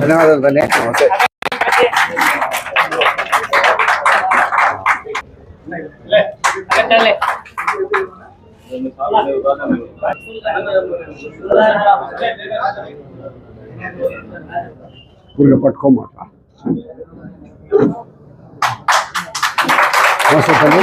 ధన్యవాదాలు తల్లి నమస్తే గుళ్ళు పట్టుకోమాట. నమస్తే తల్లి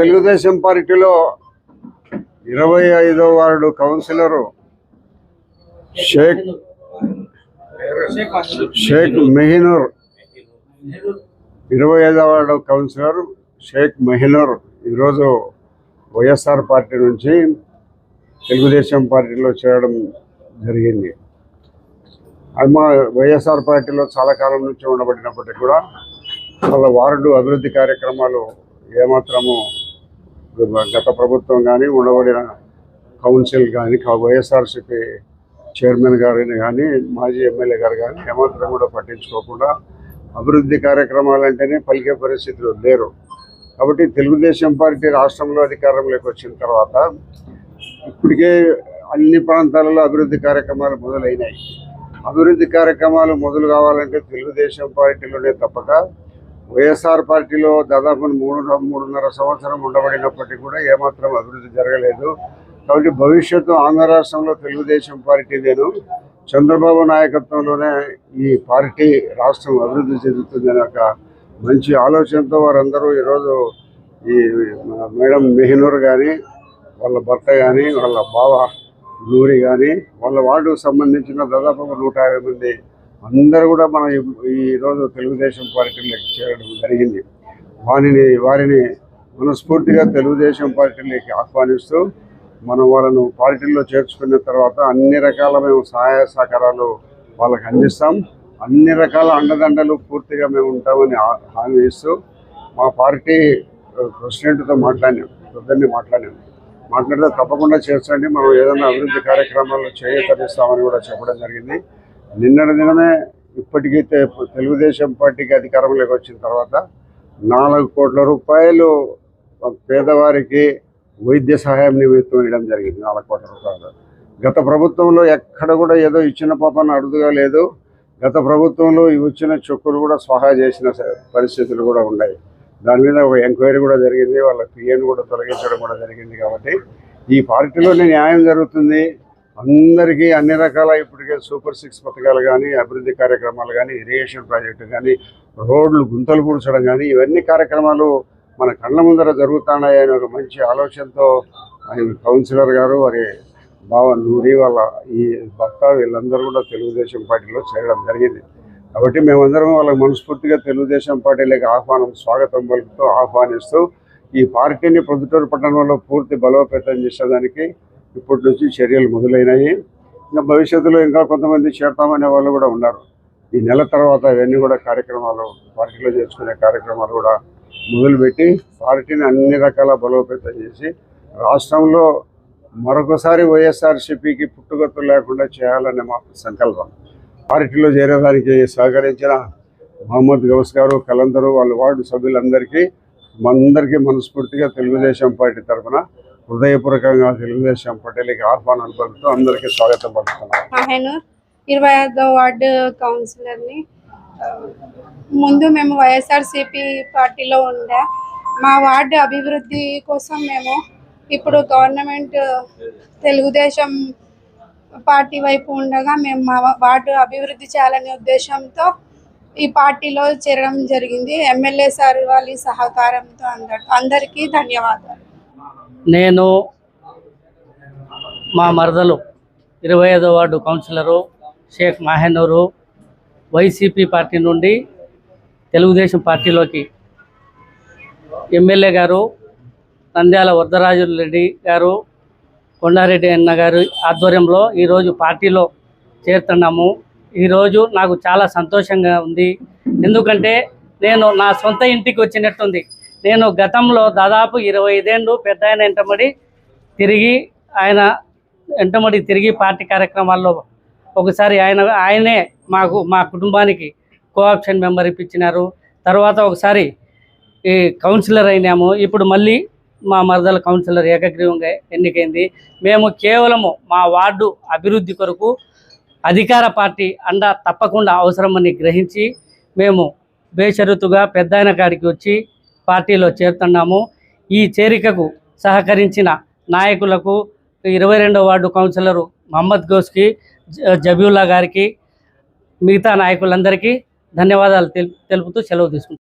తెలుగుదేశం పార్టీలో ఇరవై ఐదో వార్డు కౌన్సిలరు షేక్ షేక్ మెహినూర్. ఇరవై ఐదో వార్డు కౌన్సిలర్ షేక్ మెహినూర్. ఈరోజు వైఎస్ఆర్ పార్టీ నుంచి తెలుగుదేశం పార్టీలో చేరడం జరిగింది. అది మా వైఎస్ఆర్ పార్టీలో చాలా కాలం నుంచి ఉండబడినప్పటికీ కూడా వాళ్ళ వార్డు అభివృద్ధి కార్యక్రమాలు ఏమాత్రము గత ప్రభుత్వం కానీ ఉండబడిన కౌన్సిల్ కానీ వైఎస్ఆర్సీపీ చైర్మన్ గారిని కానీ మాజీ ఎమ్మెల్యే గారు కానీ ఏమాత్రం కూడా పట్టించుకోకుండా అభివృద్ధి కార్యక్రమాలు అంటేనే పలికే పరిస్థితులు లేరు. కాబట్టి తెలుగుదేశం పార్టీ రాష్ట్రంలో అధికారంలోకి వచ్చిన తర్వాత ఇప్పటికే అన్ని ప్రాంతాలలో అభివృద్ధి కార్యక్రమాలు మొదలైనాయి. అభివృద్ధి కార్యక్రమాలు మొదలు కావాలంటే తెలుగుదేశం పార్టీలోనే తప్పక వైఎస్ఆర్ పార్టీలో దాదాపు మూడు మూడున్నర సంవత్సరం ఉండబడినప్పటికీ కూడా ఏమాత్రం అభివృద్ధి జరగలేదు. కాబట్టి భవిష్యత్తు ఆంధ్ర రాష్ట్రంలో తెలుగుదేశం పార్టీ నేను చంద్రబాబు నాయకత్వంలోనే ఈ పార్టీ రాష్ట్రం అభివృద్ధి చెందుతుందనే ఒక మంచి ఆలోచనతో వారందరూ ఈరోజు ఈ మేడం మెహినూర్ కానీ వాళ్ళ భర్త కానీ వాళ్ళ బావ నూరి కానీ వాళ్ళ వార్డుకు సంబంధించిన దాదాపు ఒక నూట యాభై మంది అందరూ కూడా మనం ఈరోజు తెలుగుదేశం పార్టీలోకి చేరడం జరిగింది. వారిని వారిని మనస్ఫూర్తిగా తెలుగుదేశం పార్టీలోకి ఆహ్వానిస్తూ మనం వాళ్ళను పార్టీలో చేర్చుకున్న తర్వాత అన్ని రకాల మేము సహాయ సహకారాలు వాళ్ళకి అందిస్తాం. అన్ని రకాల అండదండలు పూర్తిగా మేము ఉంటామని హామీ ఇస్తూ మా పార్టీ ప్రెసిడెంట్తో మాట్లాడినాం. పొద్దున్నే మాట్లాడినాం. మాట్లాడితే తప్పకుండా చేర్చండి. మనం ఏదైనా అభివృద్ధి కార్యక్రమాల్లో చేయతరిస్తామని కూడా చెప్పడం జరిగింది. నిన్నటి దినమే ఇప్పటికీ తె- తెలుగుదేశం పార్టీకి అధికారంలోకి వచ్చిన తర్వాత నాలుగు కోట్ల రూపాయలు పేదవారికి వైద్య సహాయం నిమిత్తం ఇవ్వడం జరిగింది నాలుగు కోట్ల రూపాయలు. గత ప్రభుత్వంలో ఎక్కడ కూడా ఏదో ఇచ్చిన పాపన అరుదుగా లేదు. గత ప్రభుత్వంలో ఈ వచ్చిన చెక్కులు కూడా స్వాహా చేసిన పరిస్థితులు కూడా ఉన్నాయి. దాని మీద ఒక ఎంక్వైరీ కూడా జరిగింది వాళ్ళ పిఎన్ కూడా తొలగించడం కూడా జరిగింది కాబట్టి ఈ పార్టీలోనే న్యాయం జరుగుతుంది. అందరికీ అన్ని రకాల ఇప్పటికే సూపర్ సిక్స్ పథకాలు కానీ అభివృద్ధి కార్యక్రమాలు కానీ ఇరిగేషన్ ప్రాజెక్టు కానీ రోడ్లు గుంతలు పూడ్చడం కానీ ఇవన్నీ కార్యక్రమాలు మన కళ్ళ ముందర జరుగుతున్నాయని ఒక మంచి ఆలోచనతో ఆయన కౌన్సిలర్ గారు వారి బావ నూరి వాళ్ళ ఈ భర్త వీళ్ళందరూ కూడా తెలుగుదేశం పార్టీలో చేరడం జరిగింది. కాబట్టి మేమందరం వాళ్ళకి మనస్ఫూర్తిగా తెలుగుదేశం పార్టీలోకి ఆహ్వానం స్వాగతం పలుకుతూ ఆహ్వానిస్తూ ఈ పార్టీని ప్రొద్దుటూరు పట్టణంలో పూర్తి బలోపేతం చేసేదానికి ఇప్పటి నుంచి చర్యలు మొదలైనాయి. ఇంకా భవిష్యత్తులో ఇంకా కొంతమంది చేరతామనే వాళ్ళు కూడా ఉన్నారు. ఈ నెల తర్వాత ఇవన్నీ కూడా కార్యక్రమాలు పార్టీలో చేసుకునే కార్యక్రమాలు కూడా మొదలుపెట్టి పార్టీని అన్ని రకాల బలోపేతం చేసి రాష్ట్రంలో మరొకసారి వైఎస్ఆర్సీపీకి పుట్టుగత్తు లేకుండా చేయాలనే మా సంకల్పం. పార్టీలో చేరేదానికి సహకరించిన మహమ్మద్ గౌస్ గారు కలందరూ వాళ్ళ వార్డు సభ్యులందరికీ మనందరికీ మనస్ఫూర్తిగా తెలుగుదేశం పార్టీ తరఫున హృదయపూర్వకంగా తెలుగుదేశం పార్టీలకి ఆహ్వానాలు పలుకుతూ అందరికీ స్వాగతం పలుకుతున్నాను మహేనూర్ ఇరవై ఐదో వార్డు కౌన్సిలర్ని ముందు మేము వైఎస్ఆర్సిపి పార్టీలో ఉండే మా వార్డు అభివృద్ధి కోసం మేము ఇప్పుడు గవర్నమెంట్ తెలుగుదేశం పార్టీ వైపు ఉండగా మేము మా వార్డు అభివృద్ధి చేయాలనే ఉద్దేశంతో ఈ పార్టీలో చేరడం జరిగింది. ఎమ్మెల్యే సార్ వాళ్ళ సహకారంతో అందరు అందరికీ ధన్యవాదాలు. నేను మా మరదలు ఇరవై ఐదో ward councillor Sheikh Mahenoor YCP party నుండి తెలుగుదేశం పార్టీలోకి ఎమ్మెల్యే గారు నంద్యాల వరదరాజు రెడ్డి గారు కొండారెడ్డి అన్న గారు ఆధ్వర్యంలో ఈరోజు పార్టీలో చేరుతున్నాము. ఈరోజు నాకు చాలా సంతోషంగా ఉంది. ఎందుకంటే నేను నా సొంత ఇంటికి వచ్చినట్టుంది. నేను గతంలో దాదాపు ఇరవై ఐదేళ్ళు పెద్ద ఆయన వెంటబడి తిరిగి ఆయన వెంటబడి తిరిగి పార్టీ కార్యక్రమాల్లో ఒకసారి ఆయన ఆయనే మాకు మా కుటుంబానికి కోఆప్షన్ మెంబర్ ఇప్పించినారు. తర్వాత ఒకసారి ఈ కౌన్సిలర్ అయినాము. ఇప్పుడు మళ్ళీ మా మరదల కౌన్సిలర్ ఏకగ్రీవంగా ఎన్నికైంది. మేము కేవలము మా వార్డు అభివృద్ధి కొరకు అధికార పార్టీ అండ తప్పకుండా అవసరమని గ్రహించి మేము బేషరతుగా పెద్ద కాడికి వచ్చి పార్టీలో చేరుతున్నాము. ఈ చేరికకు సహకరించిన నాయకులకు ఇరవై రెండవ వార్డు కౌన్సిలరు మహమ్మద్ గోస్కి జ- జబీవుల్లా గారికి మిగతా నాయకులందరికీ ధన్యవాదాలు తెలు తెలుపుతూ సెలవు తీసుకుంటాను